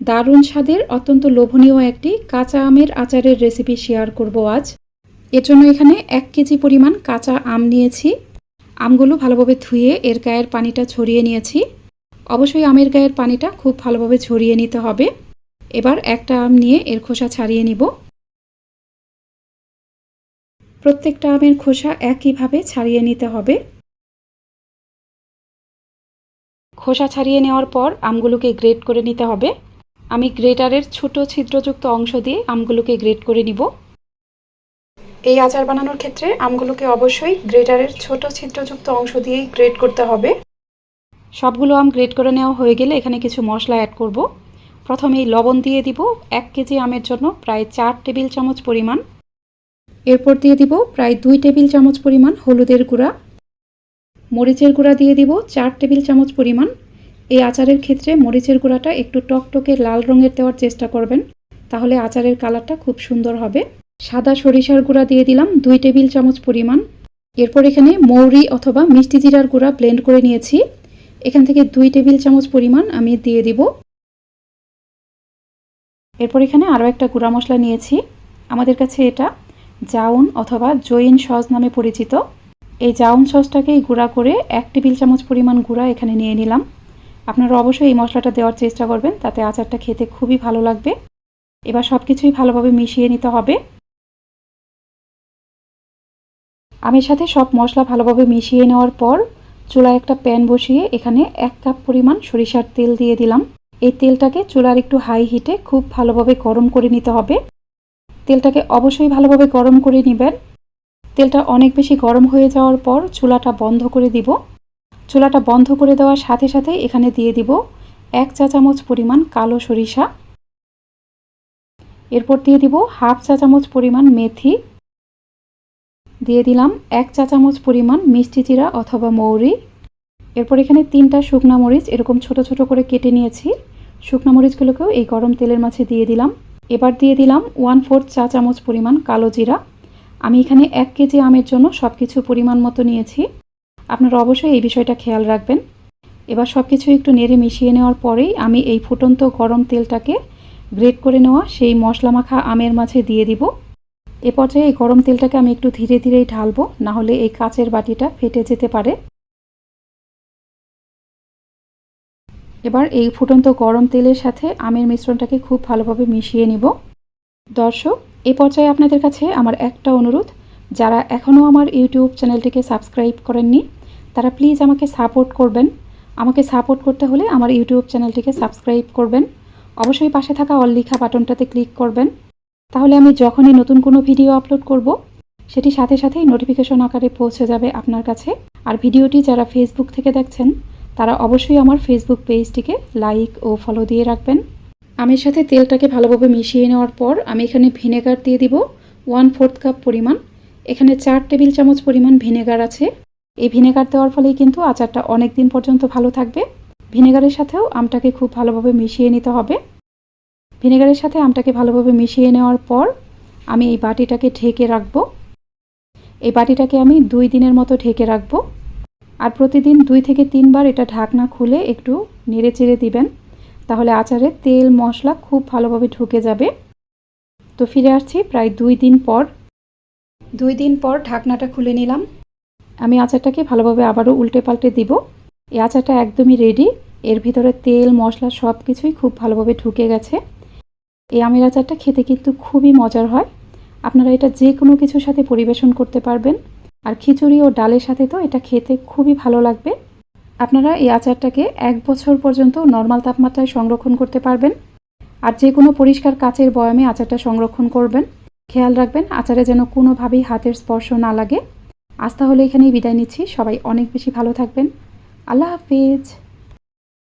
দারুণ স্বাদের, অত্যন্ত লোভনীয় একটি কাঁচা আমের আচারের রেসিপি শেয়ার করব আজ। এর জন্য এখানে এক কেজি পরিমাণ কাঁচা আম নিয়েছি। আমগুলো ভালোভাবে ধুয়ে এর গায়ের পানিটা ছড়িয়ে নিয়েছি। অবশ্যই আমের গায়ের পানিটা খুব ভালোভাবে ছড়িয়ে নিতে হবে। এবার একটা আম নিয়ে এর খোসা ছাড়িয়ে নিব। প্রত্যেকটা আমের খোসা একইভাবে ছাড়িয়ে নিতে হবে। খোসা ছাড়িয়ে নেওয়ার পর আমগুলোকে গ্রেট করে নিতে হবে। আমি গ্রেটারের ছোট ছিদ্রযুক্ত অংশ দিয়ে আমগুলোকে গ্রেট করে নিব। এই আচার বানানোর ক্ষেত্রে আমগুলোকে অবশ্যই গ্রেটারের ছোট ছিদ্রযুক্ত অংশ দিয়েই গ্রেট করতে হবে। সবগুলো আম গ্রেট করে নেওয়া হয়ে গেলে এখানে কিছু মশলা অ্যাড করব। প্রথমেই লবণ দিয়ে দিব এক কেজি আমের জন্য প্রায় চার টেবিল চামচ পরিমাণ। এরপর দিয়ে দিব প্রায় দুই টেবিল চামচ পরিমাণ হলুদের গুঁড়া। মরিচের গুঁড়া দিয়ে দিব চার টেবিল চামচ পরিমাণ। এই আচারের ক্ষেত্রে মরিচের গুঁড়াটা একটু টকটকে লাল রঙের দেওয়ার চেষ্টা করবেন। তাহলে আচারের কালারটা খুব সুন্দর হবে। সাদা সরিষার গুঁড়া দিয়ে দিলাম দুই টেবিল চামচ পরিমাণ। এরপর এখানে মৌরি অথবা মিষ্টি জিরার গুঁড়া ব্লেন্ড করে নিয়েছি। এখান থেকে দুই টেবিল চামচ পরিমাণ আমি দিয়ে দিব। এরপর এখানে আরও একটা গুঁড়া মশলা নিয়েছি। আমাদের কাছে এটা জাউন অথবা জৈন সস নামে পরিচিত। এই জাউন সসটাকেই গুঁড়া করে এক টেবিল চামচ পরিমাণ গুঁড়া এখানে নিয়ে নিলাম। আপনারা অবশ্যই এই মশলাটা দেওয়ার চেষ্টা করবেন, তাতে আচারটা খেতে খুবই ভালো লাগবে। এবার সব কিছুই ভালোভাবে মিশিয়ে নিতে হবে। আমের সাথে সব মশলা ভালোভাবে মিশিয়ে নেওয়ার পর চুলায় একটা প্যান বসিয়ে এখানে এক কাপ পরিমাণ সরিষার তেল দিয়ে দিলাম। এই তেলটাকে চুলার একটু হাই হিটে খুব ভালোভাবে গরম করে নিতে হবে। তেলটাকে অবশ্যই ভালোভাবে গরম করে নেবেন। তেলটা অনেক বেশি গরম হয়ে যাওয়ার পর চুলাটা বন্ধ করে দিব। চুলাটা বন্ধ করে দেওয়ার সাথে সাথে এখানে দিয়ে দিব এক চা চামচ পরিমাণ কালো সরিষা। এরপর দিয়ে দিব হাফ চা চামচ পরিমাণ মেথি। দিয়ে দিলাম এক চা চামচ পরিমাণ মিষ্টি জিরা অথবা মৌরি। এরপর এখানে তিনটা শুকনো মরিচ, এরকম ছোট ছোট করে কেটে নিয়েছি। শুকনা মরিচগুলোকেও এই গরম তেলের মাঝে দিয়ে দিলাম। এবার দিয়ে দিলাম ওয়ান ফোর্থ চা চামচ পরিমাণ কালো জিরা। আমি এখানে এক কেজি আমের জন্য সব কিছু পরিমাণ মতো নিয়েছি। আপনারা অবশ্যই এই বিষয়টা খেয়াল রাখবেন। এবার সব কিছু একটু নেড়ে মিশিয়ে নেওয়ার পরেই আমি এই ফুটন্ত গরম তেলটাকে গ্রেট করে নেওয়া সেই মশলা মাখা আমের মাঝে দিয়ে দিব। এ পর্যায়ে এই গরম তেলটাকে আমি একটু ধীরে ধীরেই ঢালবো, না হলে এই কাচের বাটিটা ফেটে যেতে পারে। এবার এই ফুটন্ত গরম তেলের সাথে আমের মিশ্রণটাকে খুব ভালোভাবে মিশিয়ে নিব। দর্শক এই পর্যায়ে আপনাদের কাছে আমার একটা অনুরোধ, যারা এখনও আমার ইউটিউব চ্যানেলটিকে সাবস্ক্রাইব করেননি তারা প্লিজ আমাকে সাপোর্ট করবেন। আমাকে সাপোর্ট করতে হলে আমার ইউটিউব চ্যানেলটিকে সাবস্ক্রাইব করবেন। অবশ্যই পাশে থাকা অল লিখা বাটনটাতে ক্লিক করবেন। তাহলে আমি যখনই নতুন কোনো ভিডিও আপলোড করব, সেটি সাথে সাথেই নোটিফিকেশন আকারে পৌঁছে যাবে আপনার কাছে। আর ভিডিওটি যারা ফেসবুক থেকে দেখছেন, তারা অবশ্যই আমার ফেসবুক পেজটিকে লাইক ও ফলো দিয়ে রাখবেন। আমের সাথে তেলটাকে ভালোভাবে মিশিয়ে নেওয়ার পর আমি এখানে ভিনেগার দিয়ে দিব। ওয়ান ফোর্থ কাপ পরিমাণ। এখানে চার টেবিল চামচ পরিমাণ ভিনেগার আছে। এই ভিনেগার দেওয়ার ফলেই কিন্তু আচারটা অনেক দিন পর্যন্ত ভালো থাকবে। ভিনেগারের সাথেও আমটাকে খুব ভালোভাবে মিশিয়ে নিতে হবে। ভিনেগারের সাথে আমটাকে ভালোভাবে মিশিয়ে নেওয়ার পর আমি এই বাটিটাকে ঢেকে রাখব। এই বাটিটাকে আমি দুই দিনের মতো ঢেকে রাখব। আর প্রতিদিন দুই থেকে তিনবার এটা ঢাকনা খুলে একটু নেড়ে চেড়ে দিবেন। তাহলে আচারে তেল, মশলা খুব ভালোভাবে ঢুকে যাবে। তো ফিরে আসছি প্রায় দুই দিন পর। দুই দিন পর ঢাকনাটা খুলে নিলাম। আমি আচারটাকে ভালোভাবে আবারও উল্টে পাল্টে দিব। এই আচারটা একদমই রেডি এর ভিতরে তেল, মশলা সব কিছুই খুব ভালোভাবে ঢুকে গেছে। এই আমের আচারটা খেতে কিন্তু খুবই মজার হয়। আপনারা এটা যে কোনো কিছুর সাথে পরিবেশন করতে পারবেন। আর খিচুড়ি ও ডালের সাথে তো এটা খেতে খুবই ভালো লাগবে। আপনারা এই আচারটাকে এক বছর পর্যন্ত নর্মাল তাপমাত্রায় সংরক্ষণ করতে পারবেন। আর যে কোনো পরিষ্কার কাচের বয়ামে আচারটা সংরক্ষণ করবেন। খেয়াল রাখবেন, আচারে যেন কোনোভাবেই হাতের স্পর্শ না লাগে। আজ তাহলে এখানেই বিদায় নিচ্ছি। সবাই অনেক বেশি ভালো থাকবেন। আল্লাহ হাফিজ।